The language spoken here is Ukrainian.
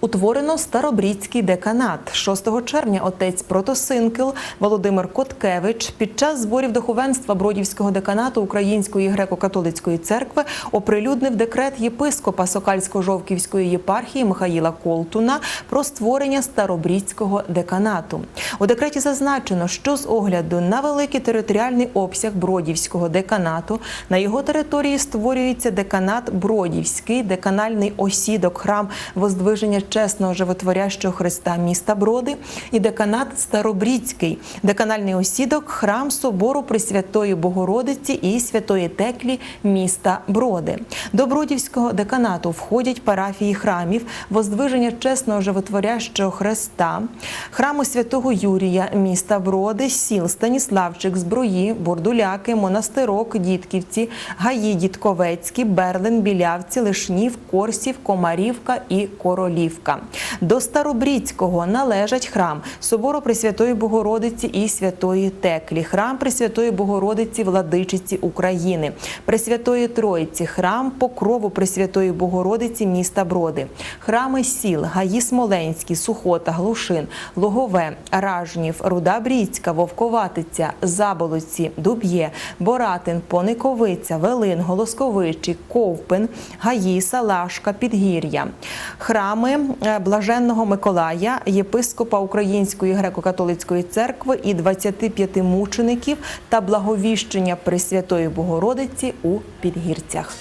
Утворено Старобрідський деканат 6 червня. Отець Протосинкел Володимир Коткевич під час зборів духовенства Бродівського деканату Української греко-католицької церкви оприлюднив декрет єпископа Сокальсько-Жовківської єпархії Михаїла Колтуна про створення Старобрідського деканату. У декреті зазначено, що з огляду на великий територіальний обсяг Бродівського деканату на його території створюється деканат Бродівський, деканальний осідок, храм Воздвиження чесного животворящого Христа міста Броди і деканат Старобрідський, деканальний осідок, храм собору Пресвятої Богородиці і Святої Теклі міста Броди. До Бродівського деканату входять парафії храмів Воздвиження чесного животворящого Христа, храму святого Юрія міста Броди, сіл Станіславчик, Зброї, Бордуляки, Монастирок, Дітківці, Гаї, Дідковецькі, Берлин, Білявці, Лишнів, Корсів, Комарівка і Королівка. До Старобрідського належать храм Собору Пресвятої Богородиці і Святої Теклі, храм Пресвятої Богородиці Владичиці України, Пресвятої Троїці, храм Покрову Пресвятої Богородиці міста Броди, храми сіл Гаї Смоленські, Сухота, Глушин, Логове, Ражнів, Руда Брідська, Вовковатиця, Заболоці, Дуб'є, Боратин, Пониковиця, Велин, Голосковичі, Ковпин, Гаї, Салашка, Підгір'я, храми Блаженного Миколая, єпископа Української греко-католицької церкви і 25 мучеників та благовіщення Пресвятої Богородиці у Підгірцях.